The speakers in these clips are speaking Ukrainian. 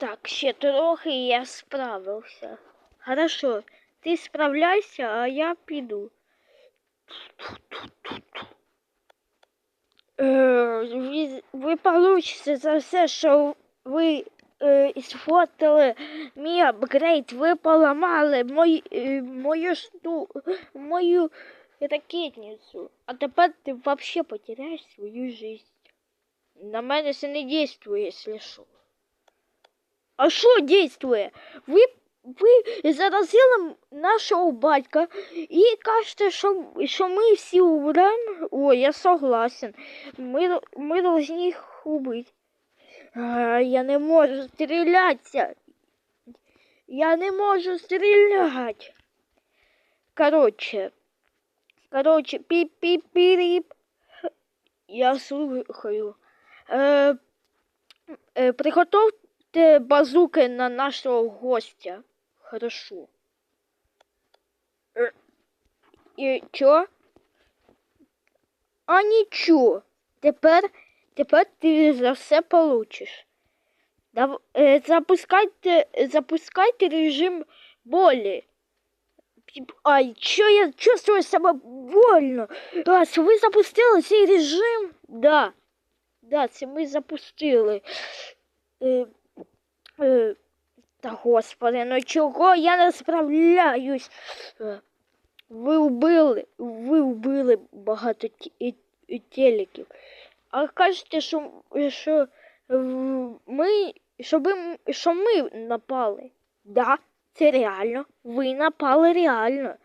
Так, ще трохи і я справився. Хорошо, ти справляйся, а я піду. Е, ви, ви получите за все, що ви е, сфотали мій апгрейд, ви поламали мої, е, мою шту, мою ракетницю. А тепер ти вообще потеряєш свою жизнь. На мене це не действує, якщо що. А що действує? Ви, ви заразили нашого батька і кажете, що, що ми всі умремо. Ой, я согласен. Ми, ми должны їх убити. А, я не можу стрілятися. Я не можу стріляти. Короче. Короче, піп-піп-піріп. Я слухаю. Е, е, приготовте базуки на нашого гостя. Хорошо. Е, і чо? А нічого. Тепер, тепер ти за все получиш. Дав, е, запускайте, запускайте режим болі. Ай, що я чувствую себе больно. Раз, ви запустили цей режим? Да. Да, це ми запустили. Е, е, та господи, ну чого я не справляюсь? Е, Ви вбили, ви вбили багато телеків. А кажете, що, що е, ми, що, ви, що ми напали? Да, це реально. Ви напали реально.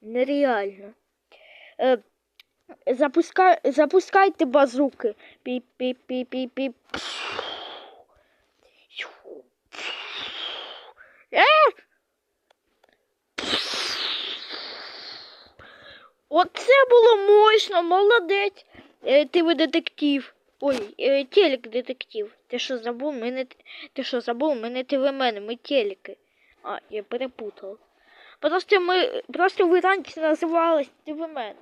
Нереально. Е, запускай, запускайте базуки. Піп-піп-піп-піп-піп. Е! Оце було мощно, молодець. Е, ти ви детектив. Ой, е, телек детектив. Ти що забув? Ми не... Ти що забув? Ми не телемени, ми телеки. А, я перепутав. Просто ми просто ви раніше називались телемени.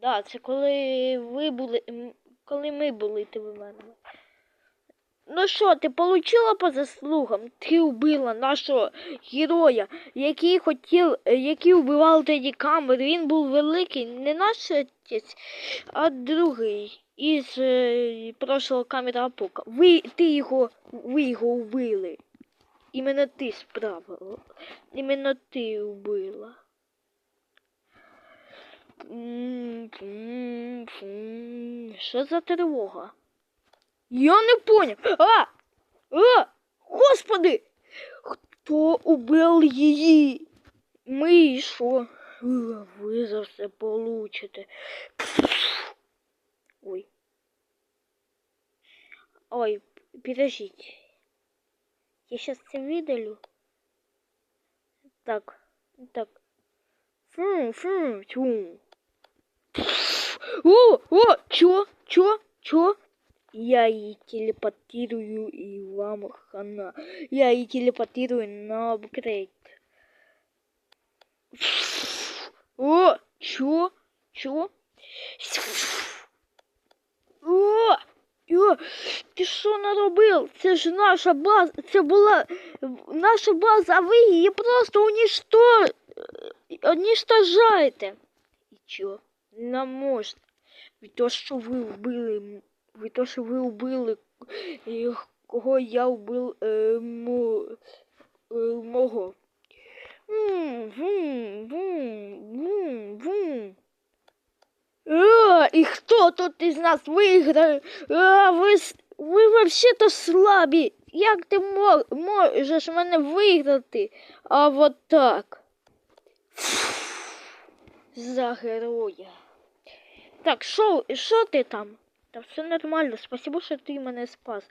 Да, це коли ви були. Коли ми були телеменами. Ну що, ти получила по заслугам? Ти вбила нашого героя, який хотів, який вбивав тоді камери. Він був великий, не наш отець, а другий із е, прошлого камера Апока. Ви, ти його, ви його вбили. Іменно ти справила. Іменно ти вбила. Що за тривога? Я не понял. А! А! Господи! Хто убив її? Ми і що? Е, Ви за все получите. Ой. Ой, подождите. Я сейчас це видалю. Так, так. Фу, фу, тю. О, о, чё, чё, чё? Я її телепортирую і вам хана. Я її телепортирую на апгрейд. О, чё? Чё? О, о, ти що наробив? Це ж наша база, це була наша база, а ви її просто унічто... унічтожаєте. І чо? Не можна. Від того, що ви вбили, від того, що ви вбили, кого я вбив е, мо, е, мого. А, і хто тут із нас виграє? А, ви, ви вообще-то слабі. Як ти можеш мене виграти? А вот так. За героя. Так, що ти там? Та все нормально, спасибо, що ти мене спас.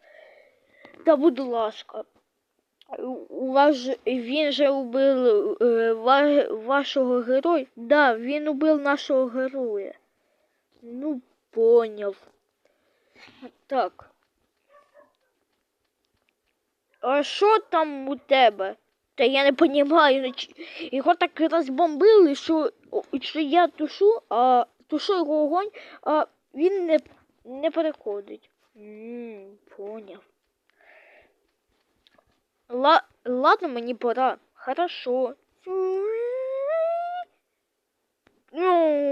Та будь ласка. У- вас же, він же убив е, ва, вашого героя? Да, він убив нашого героя. Ну, поняв. Так. А що там у тебе? Та я не понімаю. ну, Його так розбомбили, що, що я тушу, а тушу його огонь, а він не, не переходить. М, поняв. ладно, мені пора. Хорошо. Ну,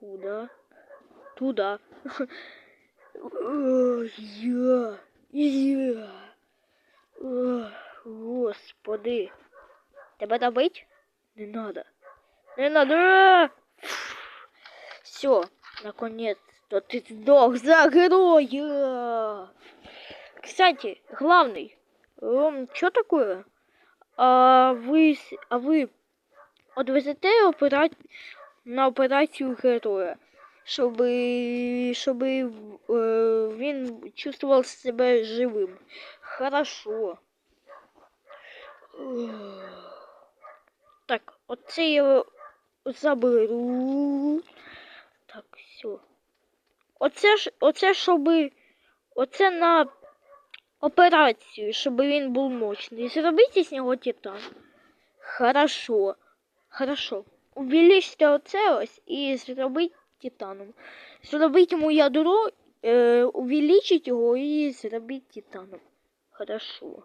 Куда? Туда. Я. Я. Господи. Тебе добить? Не надо. Не надо. Все, наконец-то ты сдох за героя. Кстати, главный, что такое? А вы, с- а ви отвезете опера... на операцію героя, щоб, щоб е, він чувствував себе живим. Хорошо. Ух. Так, оце я заберу. Все. Оце ж, оце щоби, оце на операцію, щоб він був мощний. Зробіть з нього титан. Хорошо. Хорошо. Увеличте оце ось і зробіть титаном. Зробіть йому ядро, е, увеличить його і зробіть титаном. Хорошо.